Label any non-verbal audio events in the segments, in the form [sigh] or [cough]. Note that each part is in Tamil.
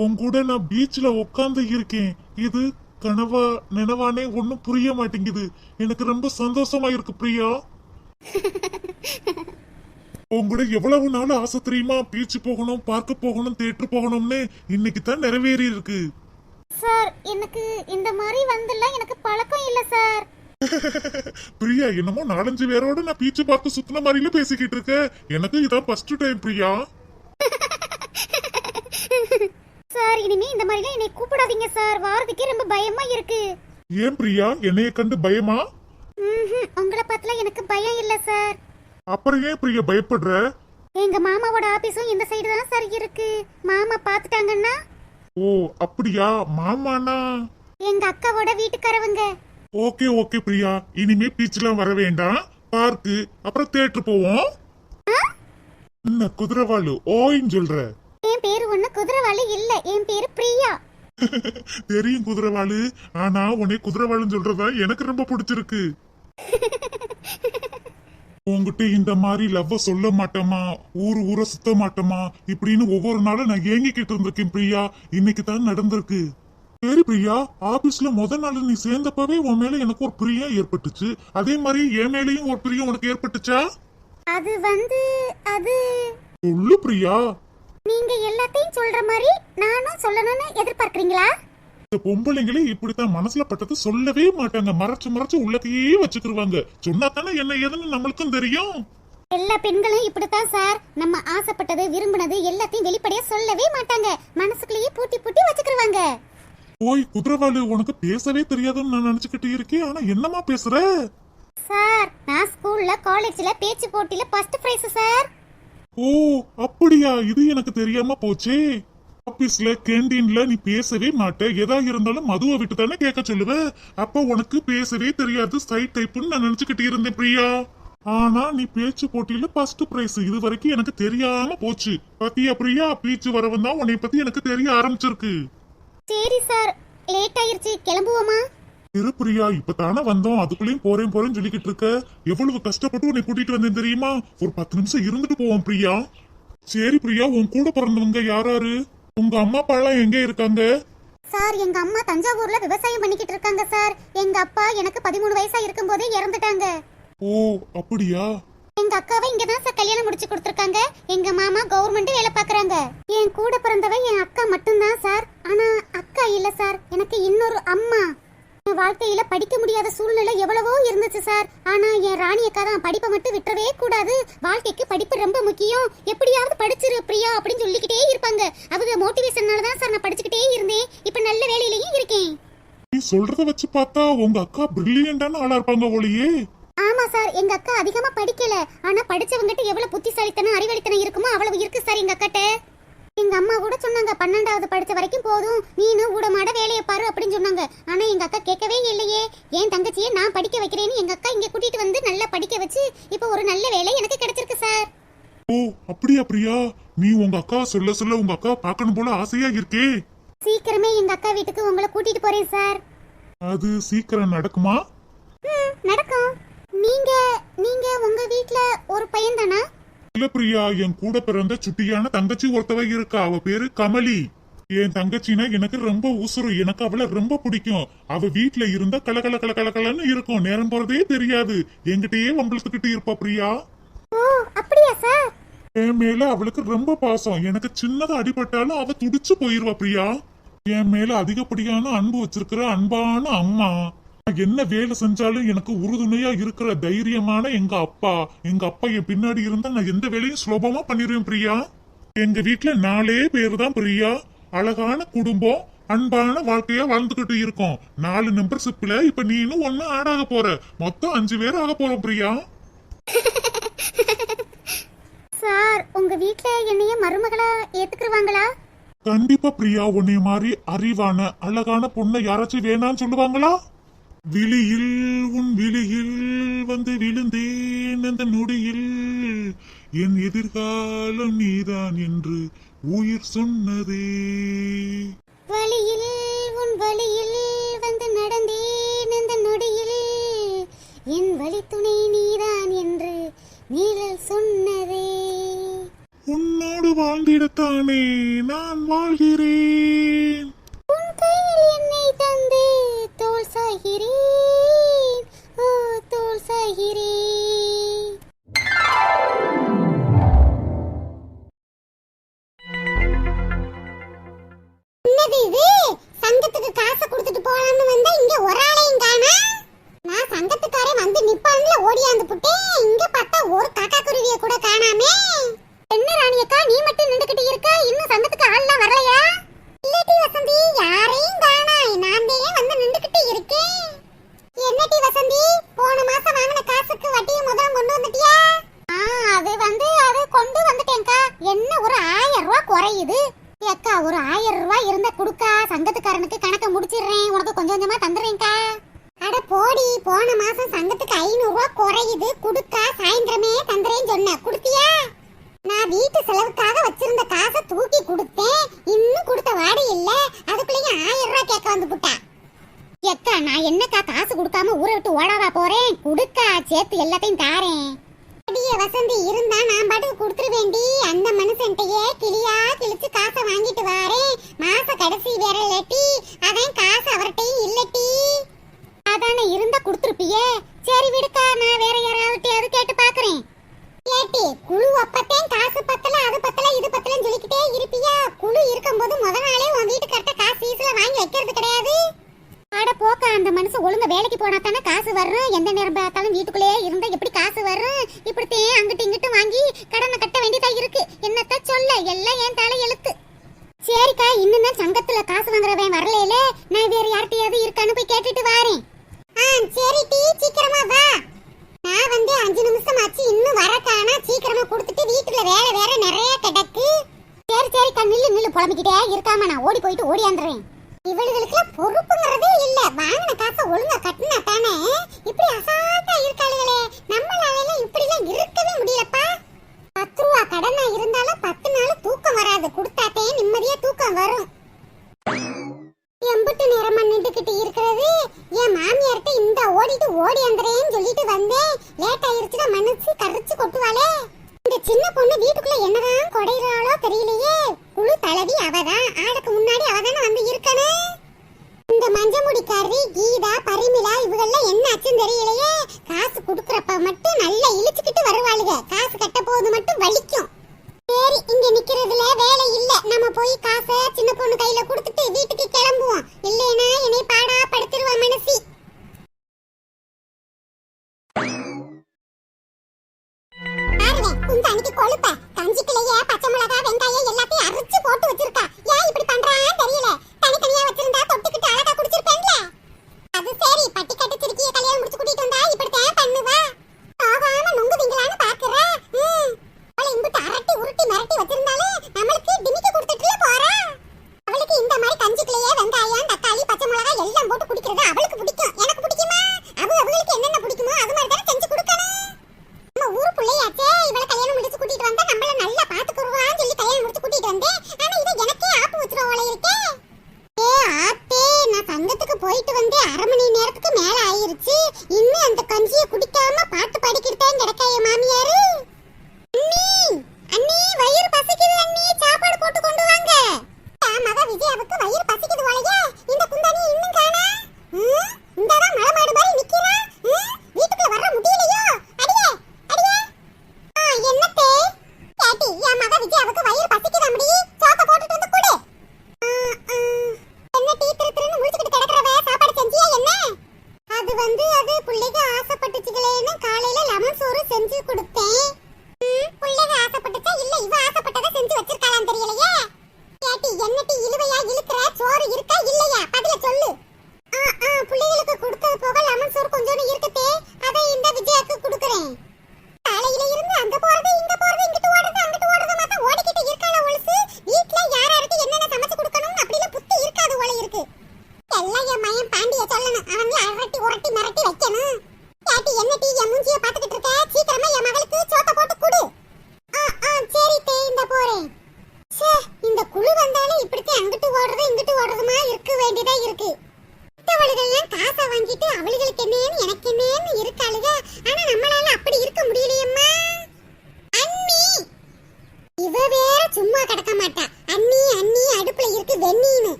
உன் கூட நான் பீச்ல உட்கார்ந்து இருக்கேன். இது கனவா நினைவானே ஒன்னும் புரிய மாட்டேங்குது. எனக்கு ரொம்ப சந்தோஷமா இருக்கு பிரியா. [laughs] உன் கூட எவ்வளவு நாள் ஆசை தெரியுமா? பீச் போகணும் பார்க்க போகணும் தேட்டர் போகணும்னு இன்னைக்கு தான் நிறைவேறி இருக்கு. சார் எனக்கு இந்த மாதிரி வந்தெல்லாம் எனக்கு பழக்கம் இல்ல சார் [laughs] பிரியா என்னமோ நாலஞ்சு பேரோட நான் பீச் பார்க்க சுத்தின மாதிரில பேசிக்கிட்டு இருக்க. எனக்கு இதான் ஃபர்ஸ்ட் டைம் பிரியா [laughs] சார் இனிமே இந்த மாதிரிலாம் கூப்பிடாதீங்க சார். வாரதுக்கே ரொம்ப பயமா இருக்கு. ஏன் பிரியா? என்னைய கண்டு பயமா? உங்களை பார்த்துல எனக்கு பயம் இல்ல சார். அப்புறம் ஏன் பிரியா பயப்படுற? எங்க மாமாவோட ஆபீஸும் இந்த சைடு தான் சார் இருக்கு. மாமா பாத்துட்டாங்கன்னா ஓ அப்படியா? மாமானா? எங்க அக்காவோட வீட்டுக்காரவங்க. Okay okay Priya. இனிமே பீச்லாம் வர வேண்டாம். பார்க்கு. அப்புறம் தேட்டர் போவோம். என்ன குதிரவாளு? ஓயின்னு சொல்ற. என் பேரு ஒண்ணு குதிரைவாளி இல்ல. என் பேரு பிரியா. [laughs] தெரியும் குதிரவாளு. ஆனா உன்னை குதிரவாளுன்னு சொல்றதா எனக்கு ரொம்ப பிடிச்சிருக்கு. [laughs] உன்கிட்ட இந்த மாதிரி லவ்வ சொல்ல மாட்டோமா ஊரு ஊர சுத்த மாட்டோமா இப்படின்னு ஒவ்வொரு நாளும் நான் ஏங்கிக்கிட்டு இருந்திருக்கேன் பிரியா. இன்னைக்கு தான் நடந்திருக்கு. சரி பிரியா. ஆபீஸ்ல முத நாள் நீ சேர்ந்தப்பவே உன் மேல எனக்கு ஒரு பிரியம் ஏற்பட்டுச்சு. அதே மாதிரி என் மேலயும் ஒரு பிரியம் உனக்கு ஏற்பட்டுச்சா? அது வந்து அது சொல்லு பிரியா. நீங்க எல்லாத்தையும் சொல்ற மாதிரி நானும் சொல்லணும்னு எதிர்பார்க்கறீங்களா? இந்த பொம்பளைங்களே இப்படித்தான் மனசுல பட்டது சொல்லவே மாட்டாங்க. மறைச்சு மறைச்சு உள்ளத்தையே வச்சுக்கிருவாங்க. சொன்னா தானே என்ன ஏதுன்னு நம்மளுக்கும் தெரியும். எல்லா பெண்களும் இப்படித்தான் சார். நம்ம ஆசைப்பட்டது விரும்பினது எல்லாத்தையும் வெளிப்படையா சொல்லவே மாட்டாங்க. மனசுக்குள்ளேயே பூட்டி பூட்டி வச்சுக்கிருவாங்க. போய் குதிரவாளு உனக்கு பேசவே தெரியாதுன்னு நான் நினைச்சுக்கிட்டு இருக்கேன். ஆனா என்னமா பேசுற? சார் நான் ஸ்கூல்ல காலேஜ்ல பேச்சு போட்டியில ஃபர்ஸ்ட் பிரைஸ் சார். ஓ அப்படியா? இது எனக்கு தெரியாம போச்சே. ஆபீஸ்ல கேண்டீன்ல நீ பேசவே மாட்ட. எதா இருந்தாலும் மதுவை விட்டு தானே கேட்க சொல்லுவ? அப்ப உனக்கு பேசவே தெரியாது. சைட் டைப்புன்னு நான் நினைச்சுக்கிட்டு இருந்தேன் பிரியா. ஆனா நீ பேச்சு போட்டியில ஃபர்ஸ்ட் பிரைஸ் இது வரைக்கும் எனக்கு தெரியாம போச்சு. பத்தியா பிரியா? பீச்சு வரவன் தான் உன்னை பத்தி எனக்கு தெரிய ஆரம்பிச்சிருக்கு. சரி சார். லேட் ஆயிருச்சு. கிளம்புவோமா? திருப்பிரியா இப்பதானே வந்தோம். அதுக்குள்ளேயும் போறேன் போறேன்னு சொல்லிக்கிட்டு இருக்க. எவ்வளவு கஷ்டப்பட்டு உன்னை கூட்டிட்டு வந்தேன் தெரியுமா? ஒரு பத்து நிமிஷம் இருந்துட்டு போவோம் பிரியா. சரி பிரியா உன் கூட பிறந்தவங்க யாராரு? உங்க அம்மா அப்பா எல்லாம் எங்க இருக்காங்க? சார் எங்க அம்மா தஞ்சாவூர்ல விவசாயம் பண்ணிக்கிட்டு இருக்காங்க சார். எங்க அப்பா எனக்கு பதிமூணு வயசா இருக்கும்போதே இறந்துட்டாங்க. ஓ அப்படியா? எங்க அக்காவை இங்க தான் சார் கல்யாணம் முடிச்சு கொடுத்துருக்காங்க. எங்க மாமா கவர்மெண்ட் வேலை பாக்குறாங்க என் கூட பிறந்தவ என் அக்கா மட்டும்தான் சார். ஆனா அக்கா இல்ல சார். எனக்கு இன்னொரு அம்மா. வாழ்க்கையில படிக்க முடியாத சூழ்நிலை எவ்வளவோ இருந்துச்சு சார். ஆனா என் ராணி அக்கா தான் படிப்பை மட்டும் விட்டுறவே கூடாது. வாழ்க்கைக்கு படிப்பு ரொம்ப முக்கியம். எப்படியாவது படிச்சிரு பிரியா அப்படின்னு சொல்லிக்கிட்டே இருப்பாங்க. அவங்க மோட்டிவேஷனால தான் சார் நான் படிச்சுக்கிட்டே இருந்தேன். இப்ப நல்ல வேலையிலயும் இருக்கேன். நீ சொல்றத வச்சு பார்த்தா உங்க அக்கா பிரில்லியண்டான ஆளா இருப்பாங்க ஒளியே ஆமா சார். எங்க அக்கா அதிகமா படிக்கல. ஆனா படிச்சவங்கிட்ட எவ்வளவு புத்திசாலித்தனம் அறிவழித்தனம் இருக்குமோ அவ்வளவு இருக்கு சார் எங்க அக்காட்ட. எங்க அம்மா கூட சொன்னாங்க பன்னெண்டாவது படிச்ச வரைக்கும் போதும். நீனு ஊடமாட வேலையை பாரு அப்படின்னு சொன்னாங்க. ஆனா எங்க அக்கா கேட்கவே இல்லையே. என் தங்கச்சியை நான் படிக்க வைக்கிறேன்னு எங்க அக்கா இங்க கூட்டிட்டு வந்து நல்லா படிக்க வச்சு இப்போ ஒரு நல்ல வேலை எனக்கு கிடைச்சிருக்கு சார். ஓ அப்படியா பிரியா? நீ உங்க அக்கா சொல்ல சொல்ல உங்க அக்கா பார்க்கணும் போல ஆசையா இருக்கே. சீக்கிரமே எங்க அக்கா வீட்டுக்கு உங்களை கூட்டிட்டு போறேன் சார். அது சீக்கிரம் நடக்குமா? நடக்கும். நீங்க உங்க வீட்ல ஒரு பையன் தானா இல்ல பிரியா என் கூட பிறந்த சுட்டியான தங்கச்சி ஒருத்தவ இருக்கா? அவ பேரு கமலி. என் தங்கச்சினா எனக்கு ரொம்ப உசுறு எனக்கு அவளை ரொம்ப பிடிக்கும். அவ வீட்ல இருந்தா கலகல கல கலகலன்னு இருக்கும். நேரம் போறதே தெரியாது. என்கிட்டயே வம்பளத்துக்கிட்டு இருப்பா பிரியா? ஓ அப்படியா சார்? என் மேல அவளுக்கு ரொம்ப பாசம். எனக்கு சின்னதா அடிபட்டாலும் அவ துடிச்சு போயிருவா பிரியா. என் மேல அதிகப்படியான அன்பு வச்சிருக்கிற அன்பான அம்மா. என்ன வேலை செஞ்சாலும் எனக்கு உறுதுணையா இருக்கிற தைரியமான எங்க அப்பா எங்க அப்பா என் பின்னாடி இருந்தா நான் எந்த வேலையும் சுலபமா பண்ணிடுவேன் பிரியா. எங்க வீட்ல நாலே பேர் தான் பிரியா. அழகான குடும்பம் அன்பான வாழ்க்கையா வாழ்ந்துகிட்டு இருக்கோம். நாலு மெம்பர்ஷிப்ல இப்ப நீனும் ஒண்ணு ஆடாக போற. மொத்தம் அஞ்சு பேர் ஆக போறோம் பிரியா. சார் உங்க வீட்ல என்னைய மருமகளா ஏத்துக்குருவாங்களா? கண்டிப்பா பிரியா உன்னை மாதிரி அறிவான அழகான பொண்ணை யாராச்சும் வேணான்னு சொல்லுவாங்களா? விழியில் உன் விழியில் வந்து விழுந்தேன் அந்த நொடியில். என் எதிர்காலம் நீதான் என்று உயிர் சொன்னதே. வழியில் உன் வழியில் வந்து நடந்தேன் அந்த நொடியில். என் வழி துணை நீதான் என்று நீழல் சொன்னதே. உன்னோடு வாழ்ந்திடத்தானே நான் வாழ்கிறேன். குறையுது குடுக்கா சாயந்தரமே தந்துறேன்னு சொன்ன. குடுத்தியா? நான் வீட்டு செலவுக்காக வச்சிருந்த காசை தூக்கி கொடுத்தேன். இன்னும் கொடுத்த வாடி இல்ல. அதுக்குள்ளேயும் ஆயிரம் ரூபாய் கேட்க வந்து புட்டா. எக்கா நான் என்னக்கா காசு கொடுக்காம ஊரை விட்டு ஓடாவா போறேன்? குடுக்கா சேர்த்து எல்லாத்தையும் தாரேன். அடியே வசந்தி இருந்தா நான் பாட்டுக்கு கொடுத்துருவேண்டி அந்த மனுஷன்ட்டையே கிளியா கிழிச்சு காசை வாங்கிட்டு வாரேன் மாச கடைசி வேற இல்லாட்டி அதான் காசு அவர்கிட்டையும் இல்லட்டி அதானே இருந்தா கொடுத்துருப்பியே. சரி விடுக்கா. நான் வேற யாராவது கேட்டு பாக்குறேன். கேட்டி குழு ஒப்பத்தையும் காசு பத்தல அது பத்தல இது பத்தலன்னு சொல்லிக்கிட்டே இருப்பியா? குழு இருக்கும்போது முத நாளே உன் வீட்டு கரெக்டா காசு வீசுல வாங்கி வைக்கிறது கிடையாது. ஆட போக்க அந்த மனுஷன் ஒழுங்க வேலைக்கு போனா தானே காசு வரும் எந்த வரும். எம்புட்டு நேரமா நின்றுகிட்டு இருக்கிறது. என் மாமியார்கிட்ட இந்த ஓடிட்டு ஓடி வந்துறேன்னு சொல்லிட்டு வந்தேன். லேட் ஆயிருச்சுடா மனசு கரைச்சு கொட்டுவாளே. இந்த சின்ன பொண்ணு வீட்டுக்குள்ள என்னதான் கொடையிறாளோ தெரியலையே. குழு தலைவி அவதான் ஆளுக்கு முன்னாடி அவதானே வந்து இருக்கனே. இந்த மஞ்சமுடிக்காரி கீதா பரிமிளா இவங்கெல்லாம் என்ன ஆச்சுன்னு தெரியலையே. காசு கொடுக்குறப்ப மட்டும் நல்லா இழிச்சுக்கிட்டு வருவாளுங்க காசு கட்ட போது மட்டும் வலிக்கும். சரி இங்க நிக்கிறதுல வேலை இல்ல. நம்ம போய் காசை சின்ன பொண்ணு கையில கொடுத்துட்டு வீட்டுக்கு கிளம்புவோம். இல்லைனா என்னை பாடா படுத்துருவா மனசி. உங்க அன்னைக்கு கொழுப்ப. கஞ்சிக்குள்ளேயே பச்சை மிளகா வெங்காயம் எல்லாத்தையும் அரிச்சு போட்டு வச்சிருக்கா. ஏன் இப்படி பண்றான்னு தெரியல. தனித்தனியா வச்சிருந்தா தொட்டுக்கிட்டு அழகா குடிச்சிருப்பேன்ல. அது சரி பட்டி கட்டு திருக்கிய கல்யாணம் முடிச்சு போயிட்டு வந்து அரை மணி நேரத்துக்கு மேல ஆயிருச்சு. இன்னும் அந்த கஞ்சியை குடிக்காம பாட்டு பாடிக்கிட்டு தான் என் மாமியாரு.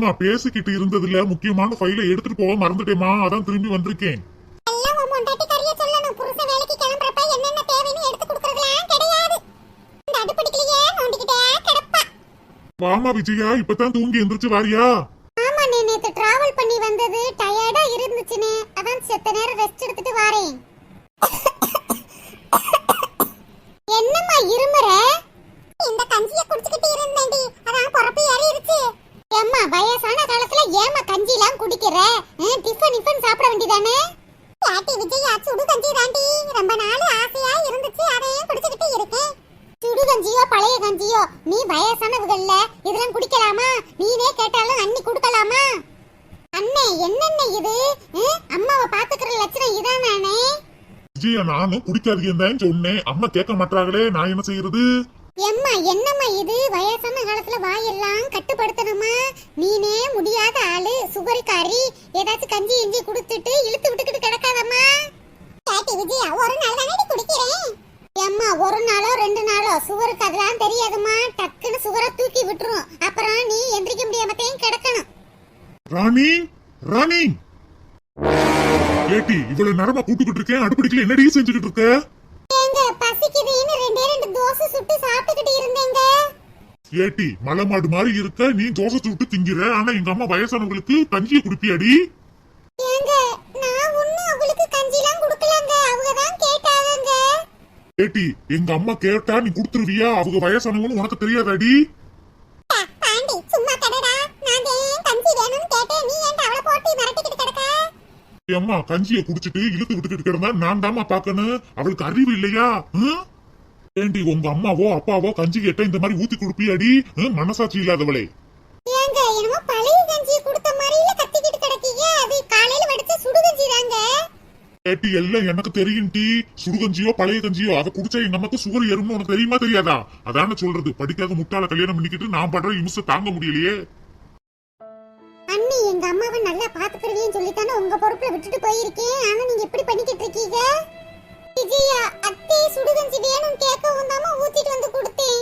ஏம்மா பேசிக்கிட்டு இருந்ததுல முக்கியமான ஃபைலை எடுத்துட்டு போக மறந்துட்டேமா அதான் திரும்பி வந்திருக்கேன். வாமா விஜயா இப்பதான் தூங்கி எந்திரிச்சு வாரியா ஆமா நீ நேத்து டிராவல் பண்ணி வந்தது டயர்டா இருந்துச்சுனே அதான் செத்த நேரம் ரெஸ்ட் எடுத்துட்டு வாரேன் என்னம்மா இருமுற இந்த கஞ்சிய குடிச்சிட்டு இருந்தேன்டி அதான் பொறப்பு ஏறிடுச்சு ஏம்மா வயசான காலத்துல ஏம்மா கஞ்சி எல்லாம் குடிக்கிற ம், டிஃபன் டிஃபன் சாப்பிட வேண்டியதானே பாட்டி விஜயா சுடு கஞ்சி தாண்டி ரொம்ப நாள் ஆசையா இருந்துச்சு அதையும் குடிச்சிட்டு இருக்கேன். சுடு கஞ்சியோ பழைய கஞ்சியோ நீ வயசானவங்கல்ல இதெல்லாம் குடிக்கலாமா? நீனே கேட்டாலும் அண்ணி கொடுக்கலாமா? அண்ணே என்னென்ன இது? அம்மாவை பாத்துக்கிற லட்சணம் இதானே விஜயா நானும் குடிக்காதீங்கன்னு சொன்னேன். அம்மா கேட்க மாட்டாங்களே நான் என்ன செய்யறது? எம்மா என்னம்மா இது? வயசான காலத்துல வாயெல்லாம் கட்டுப்படுத்தணுமா? நீனே முடியாத ஆளு சுகரிக்காரி ஏதாச்சும் கஞ்சி இஞ்சி குடுத்துட்டு இழுத்து விட்டுக்கிட்டு கிடக்காதம்மா பாட்டி விஜயா ஒரு நாள் தானே குடிக்கிறேன் எம்மா ஒரு நாளோ ரெண்டு நாளோ சுகருக்கு அதெல்லாம் தெரியாதும்மா. டக்குன்னு சுகரை தூக்கி விட்டுரும். அப்புறம் நீ எந்திரிக்க முடியாமத்தையும் கிடக்கணும். ராணி ராணி. ஏட்டி இவ்வளவு நேரமா கூட்டுக்கிட்டு இருக்கேன். அடுப்படிக்கல என்னடி செஞ்சுக்கிட்டு இருக்க? ஏங்க பசிக்குதுன்னு ரெண்டே ரெண்டு தோசை சுட்டு சாப்பிட்டுக்கிட்டு இருந்தேங்க. ஏட்டி மலை மாடு மாதிரி இருக்க. நீ தோசை சுட்டு திங்கிற. ஆனா எங்க அம்மா வயசானவங்களுக்கு கஞ்சியை குடிப்பியாடி ஏங்க நான் ஒண்ணும் அவங்களுக்கு கஞ்சிலாம் கொடுக்கலங்க அவங்க தான் கேட்டாங்க ஏட்டி எங்க அம்மா கேட்டா நீ குடுத்துருவியா? அவங்க வயசானவங்கன்னு உனக்கு தெரியாதாடி? அம்மா கஞ்சியை குடிச்சிட்டு இழுத்து விட்டுக்கிட்டு கிடந்தா நான் தாமா பாக்கணும் அவளுக்கு அறிவு இல்லையா? ஏண்டி உங்க அம்மாவோ அப்பாவோ கஞ்சி கேட்டா இந்த மாதிரி ஊத்தி கொடுப்பியாடி? மனசாட்சி இல்லாதவளே. ஏட்டி எல்லாம் எனக்கு தெரியும் டீ. சுடுகஞ்சியோ பழைய கஞ்சியோ அதை குடிச்சா எங்க அம்மாக்கு சுகர் ஏறும்னு உனக்கு தெரியுமா தெரியாதா? அதான சொல்றது. படிக்காத முட்டாள கல்யாணம் பண்ணிக்கிட்டு நான் படுற இம்சை தாங்க முடியலையே. அண்ணி எங்க அம்மாவை நல்லா பாத்துக்கிறவேன்னு சொல்லித்தானே உங்க பொறுப்புல விட்டுட்டு போயிருக்கேன். ஆனா நீங்க எப்படி பண்ணிக்கிட்டு இருக்கீங்க? விஜயா சுடுகஞ்சி வேணும் கேட்கவும் தாம ஊத்திட்டு வந்து கொடுத்தேன்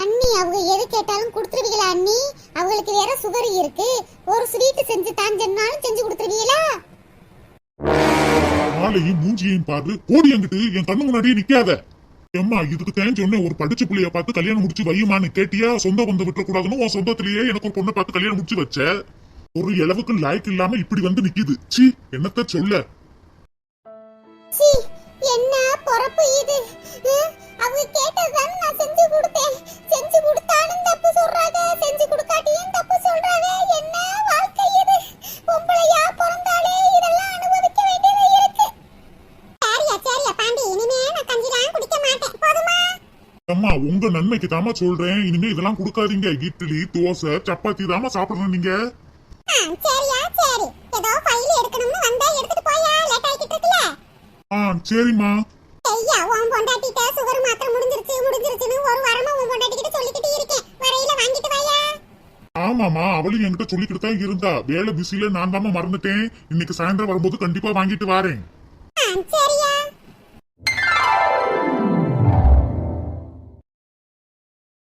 அண்ணி அவங்க எது கேட்டாலும் கொடுத்துருவீங்களா அண்ணி அவங்களுக்கு வேற சுகர் இருக்கு ஒரு ஸ்வீட் செஞ்சு தான் சொன்னாலும் செஞ்சு கொடுத்துருவீங்களா நாளையும் மூஞ்சியையும் பாரு. ஓடி என்கிட்ட என் கண்ணு முன்னாடியே நிக்காத. ஏம்மா இதுக்கு தேன் சொன்னேன் ஒரு படிச்ச புள்ளைய பார்த்து கல்யாணம் முடிச்சு வையுமான்னு கேட்டியா? சொந்த பந்தம் விட்டுறக்கூடாதுன்னு உன் சொந்தத்திலேயே எனக்கு ஒரு பொண்ணை பார்த்து கல்யாணம் முடிச்சு வச்ச. ஒரு இளவுக்கு லாய்க்கு இல்லாம இப்படி வந்து நிக்குது. சி என்னத்த சொல்ல? என்ன பொறப்பு இது? அவங்க கேட்டதான் நான் செஞ்சு கொடுத்தேன். செஞ்சு கொடுத்தாலும் தப்பு சொல்றாங்க செஞ்சு கொடுக்காட்டியும் தப்பு சொல்றாங்க என்ன வாழ்க்கை இது பொம்பளையா பிறந்தாலே இதெல்லாம் அனுபவிக்க வேண்டியது இருக்கு சரியா சரியா பாண்டி இனிமே நான் கஞ்சிலாம் குடிக்க மாட்டேன் போதுமா அம்மா உங்க நன்மைக்கு தாமா சொல்றேன். இனிமே இதெல்லாம் கொடுக்காதீங்க. இட்லி தோசை சப்பாத்தி தாமா சாப்பிடணும் நீங்க. சரியா சரி. ஏதோ ஃபைல் எடுக்கணும்னு வந்தா எடுத்துட்டு போயா? லேட் ஆ சரிம்மா. ஐயா உன் பொண்டாட்டிட்ட சுகர் மாத்திரை முடிஞ்சிருச்சு முடிஞ்சிருச்சுன்னு ஒரு வாரமா உன் பொண்டாட்டிக்கிட்ட சொல்லிக்கிட்டு இருக்கேன். வரையில வாங்கிட்டு வாயா? ஆமாமா அவளும் என்கிட்ட சொல்லிக்கிட்டு தான் இருந்தா. வேலை பிஸில நான் தாமா மறந்துட்டேன். இன்னைக்கு சாயந்தரம் வரும்போது கண்டிப்பா வாங்கிட்டு வாரேன். சரியா.